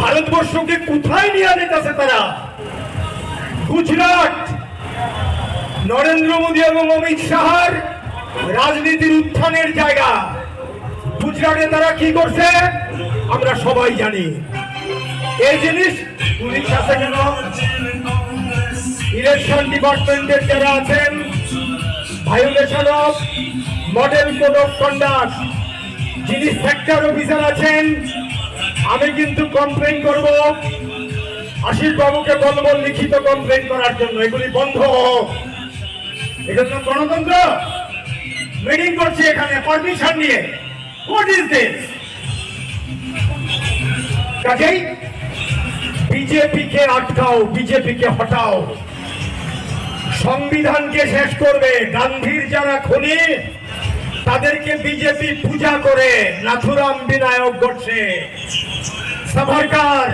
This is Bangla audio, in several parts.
ভারতবর্ষকে কোথায় নিয়ে যেতেছে তারা? গুজরাট। নরেন্দ্র মোদী এবং অমিত শাহর রাজনীতির উত্থানের জায়গা। গুজরাটে তারা কি করছে? আমরা সবাই জানি। এই জিনিস আছে কেন ইলেকশন ডিপার্টমেন্টের যারা আছেন, violation of model code of conduct, যিনি সেক্টর অফিসার আছেন আমি কিন্তু কমপ্লেন করব। আশিস বাবুকে বলব, লিখিত কমপ্লেন করার জন্য। এগুলি বন্ধ। তো গণতন্ত্র। মিটিং করছি এখানে পারমিশন নিয়ে। হোয়াট ইজ দিস কাজেই বিজেপি কে আটকাও বিজেপি কে হটাও। সংবিধানকে শেষ করবে। গান্ধীর যারা খুনি, তাদেরকে বিজেপি পূজা করে। নাথুরাম বিনায়ক ঘটছে। সাভারকার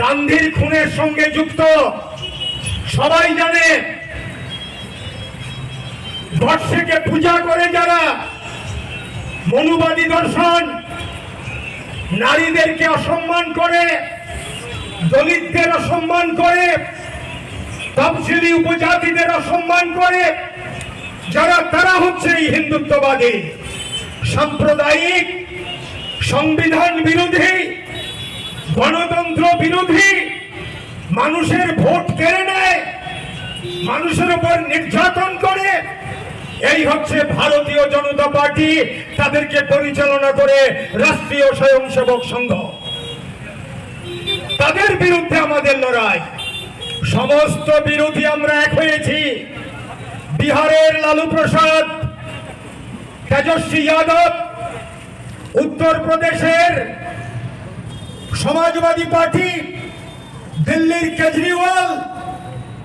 গান্ধীর খুনের সঙ্গে যুক্ত। সবাই জানে গডসেকে পূজা করে যারা মনুবাদী দর্শন, নারীদেরকে অসম্মান করে, দলিতদের অসম্মান করে, তফসিলি উপজাতিদের অসম্মান করে, যারা তারা হচ্ছে এই হিন্দুত্ববাদী। সাম্প্রদায়িক সংবিধান বিরোধী গণতন্ত্র বিরোধী মানুষের ভোট কেড়ে নেয়, মানুষের উপর নির্যাতন করে। এই হচ্ছে ভারতীয় জনতা পার্টি, তাদেরকে পরিচালনা করে রাষ্ট্রীয় স্বয়ংসেবক সংঘ। তাদের বিরুদ্ধে আমাদের লড়াই। সমস্ত বিরোধী আমরা এক হয়েছি। বিহারের লালু প্রসাদ, তেজস্বী যাদব, উত্তরপ্রদেশের সমাজবাদী পার্টি দিল্লির কেজরিওয়াল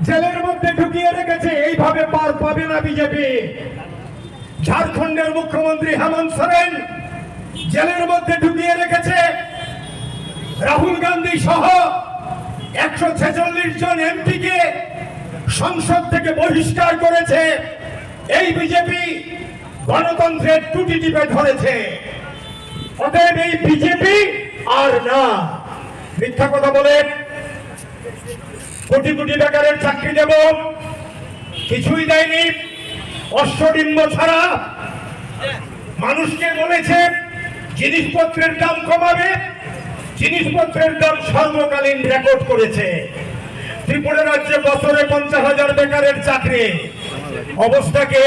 জেলের মধ্যে ঢুকিয়ে রেখেছে। এইভাবে পার পাবে না বিজেপি। ঝাড়খণ্ডের মুখ্যমন্ত্রী হেমন্ত সোরেন জেলের মধ্যে ঢুকিয়ে রেখেছে। রাহুল গান্ধী সহ একশো ছেচল্লিশ জন এমপিকে সংসদ থেকে বহিষ্কার করেছে। এই বিজেপি গণতন্ত্রের টুটি টিপে ধরেছে। অতএব এই বিজেপি আর না। মিথ্যা কথা বলে কোটি কোটি বেকারের চাকরি দেব। কিছুই দেয়নি। অশ্বডিম্ব ছাড়া মানুষকে বলেছে জিনিসপত্রের দাম কমাবে। জিনিসপত্রের দাম সর্বকালীন রেকর্ড করেছে। ত্রিপুরা রাজ্যে বছরে পঞ্চাশ হাজার বেকারের চাকরি। অবস্থাকে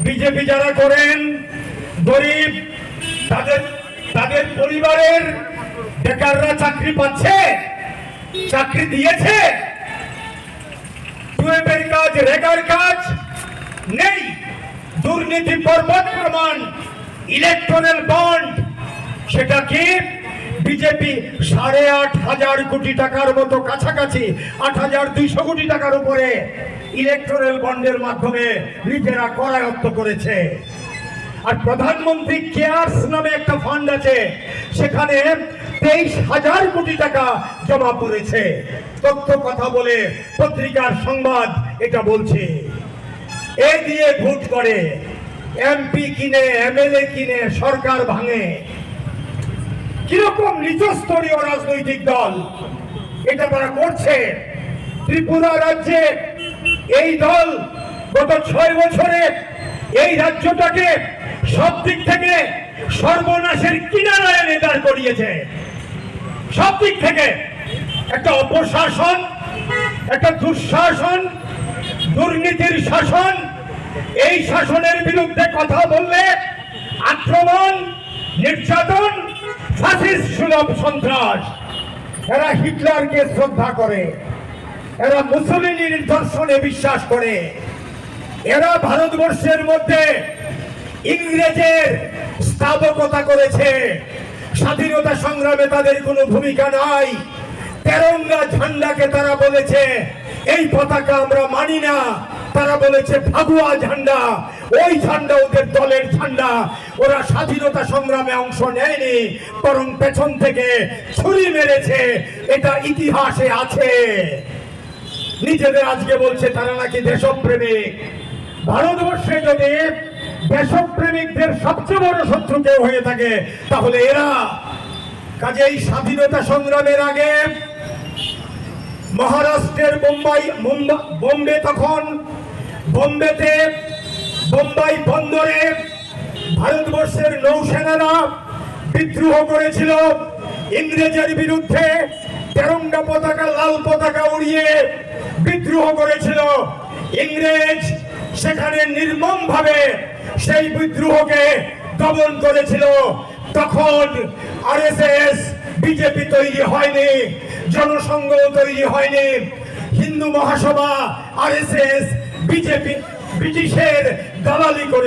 বিজেপি যারা করেন, গরিব, তাদের তাদের পরিবারের বেকাররা চাকরি পাচ্ছে, চাকরি দিয়েছে। কাজ, রেগার কাজ নেই। দুর্নীতি পর্বত প্রমাণ ইলেকট্রাল বন্ড সেটা কি? বিজেপি সাড়ে আট হাজার কোটি টাকার মতো কাছাকাছি, আট হাজার দুইশো কোটি টাকার উপরে ইলেকট্রাল বন্ডের মাধ্যমে নিজেরা করায়ত্ত করেছে। আর প্রধানমন্ত্রী কেয়ার্স নামে একটা ফান্ড আছে। সেখানে তেইশ হাজার কোটি টাকা জমা পড়েছে। তথ্য কথা বলে পত্রিকার সংবাদ এটা বলছে। এ দিয়ে ভোট করে এমপি কিনে এমএলএ কিনে, সরকার ভাঙে। কীরকম নিচস্তরীয় রাজনৈতিক দল এটা তারা করছে? ত্রিপুরা রাজ্যে এই দল গত ছয় বছরে এই রাজ্যটাকে সব দিক থেকে সর্বনাশের কিনারায় নেতার করিয়েছে। সব দিক থেকে একটা অপশাসন, একটা দুঃশাসন, দুর্নীতির শাসন, এই শাসনের বিরুদ্ধে কথা বললে আক্রমণ, নির্যাতন সুলভ সন্ত্রাস। এরা হিটলারকে শ্রদ্ধা করে, এরা মুসলিনীর দর্শনে বিশ্বাস করে। এরা ভারতবর্ষের মধ্যে ইংরেজের স্থাপকতা করেছে। স্বাধীনতা সংগ্রামে তাদের কোনো ভূমিকা নাই। তেরঙ্গা ঝান্ডাকে তারা বলেছে, এই পতাকা আমরা মানি না। তারা বলেছে, ফাগুয়া ঝান্ডা, ওই ঝান্ডা ওদের দলের ঝান্ডা। ওরা স্বাধীনতা সংগ্রামে অংশ নেয়নি, বরং পেছন থেকে ছুরি মেরেছে। এটা ইতিহাসে আছে। নিজেদের আজকে বলছে, তারা নাকি দেশপ্রেমিক। ভারতবর্ষে যদি দেশপ্রেমিকদের সবচেয়ে বড় শত্রু কেউ হয়ে থাকে, তাহলে এরা কাজে এই স্বাধীনতা সংগ্রামের আগে মহারাষ্ট্রের বোম্বাই বোম্বে তখন বোম্বেতে, বোম্বাই বন্দরে ভারতবর্ষের নৌসেনারা বিদ্রোহ করেছিল। ইংরেজের বিরুদ্ধে তেরঙ্গা পতাকা, লাল পতাকা উড়িয়ে বিদ্রোহ করেছিল। ইংরেজ সেখানে নির্মম ভাবে সেই বিদ্রোহকে দমন করেছিল। তখন আরএসএস, বিজেপি তৈরি হয়নি, জনসংঘ তৈরি হয়নি, হিন্দু মহাসভা, আরএসএস, বিজেপি, ব্রিটিশের দালালি করে